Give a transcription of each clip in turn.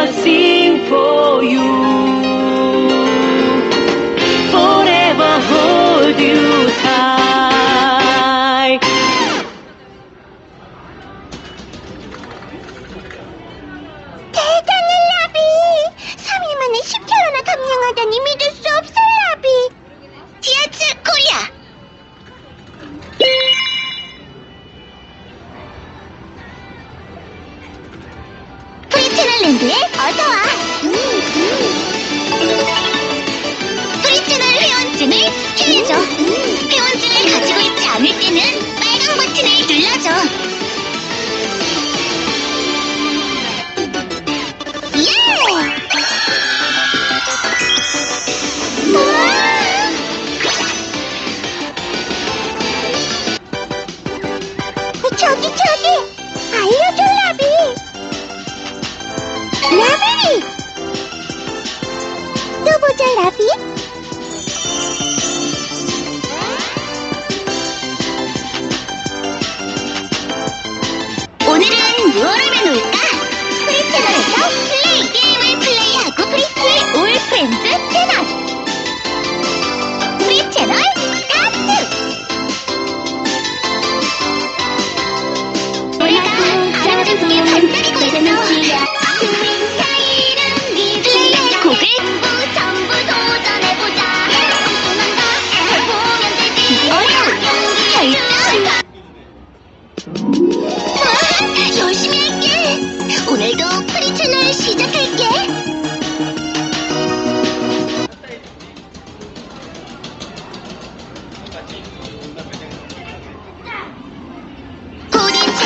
I'll sing for you. Forever hold you tight. 슈퍼랜드에 어서와. 프리채널 회원증을 해줘! 회원증을 가지고 있지 않을 때는 빨간 버튼을 눌러줘. 예! 어, 저기 저기 알려 not?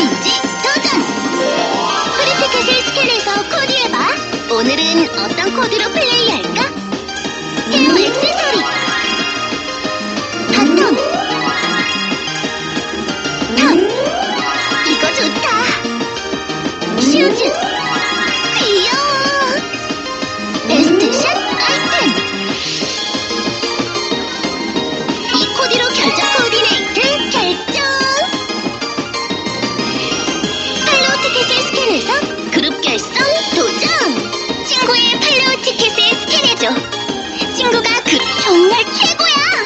챌린지 도전! 프리티켓을 스캔해서 코디해봐. 오늘은 어떤 코디로 플레이할까? 헤어 액세서리! 不养。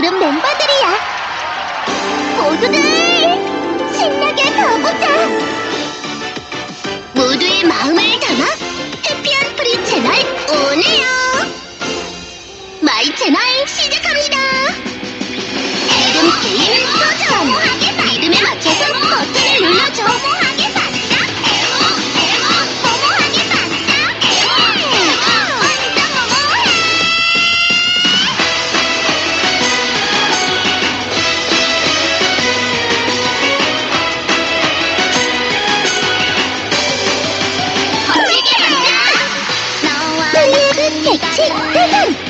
그룹 멤버들이야. 모두들 신나게 가보자. 모두의 마음을 담아 해피한 프리 채널 오네요. 마이 채널 시작합니다. 지금 게임 도전! 믿음의 맛 Hee!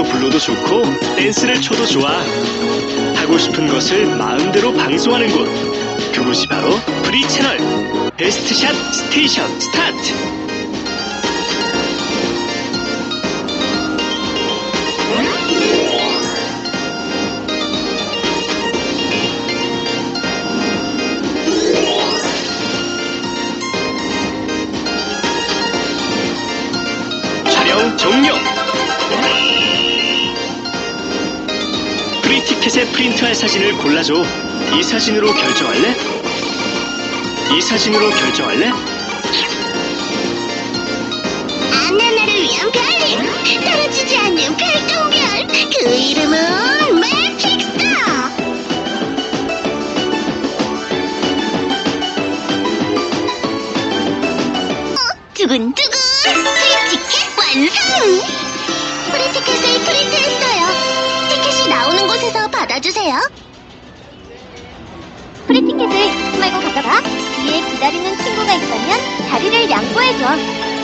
노래도 불러도 좋고 댄스를 춰도 좋아. 하고 싶은 것을 마음대로 방송하는 곳. 그곳이 바로 프리 채널 베스트샷 스테이션 스타트. 프리 티켓에 프린트할 사진을 골라줘. 이 사진으로 결정할래? 이 사진으로 결정할래? 안나나를 위한 별님 떨어지지 않는 별똥별 그 이름은 매직스타 어, 두근두근 프리 티켓 완성 프리 티켓을 프린트 기다리는 친구가 있다면 자리를 양보해줘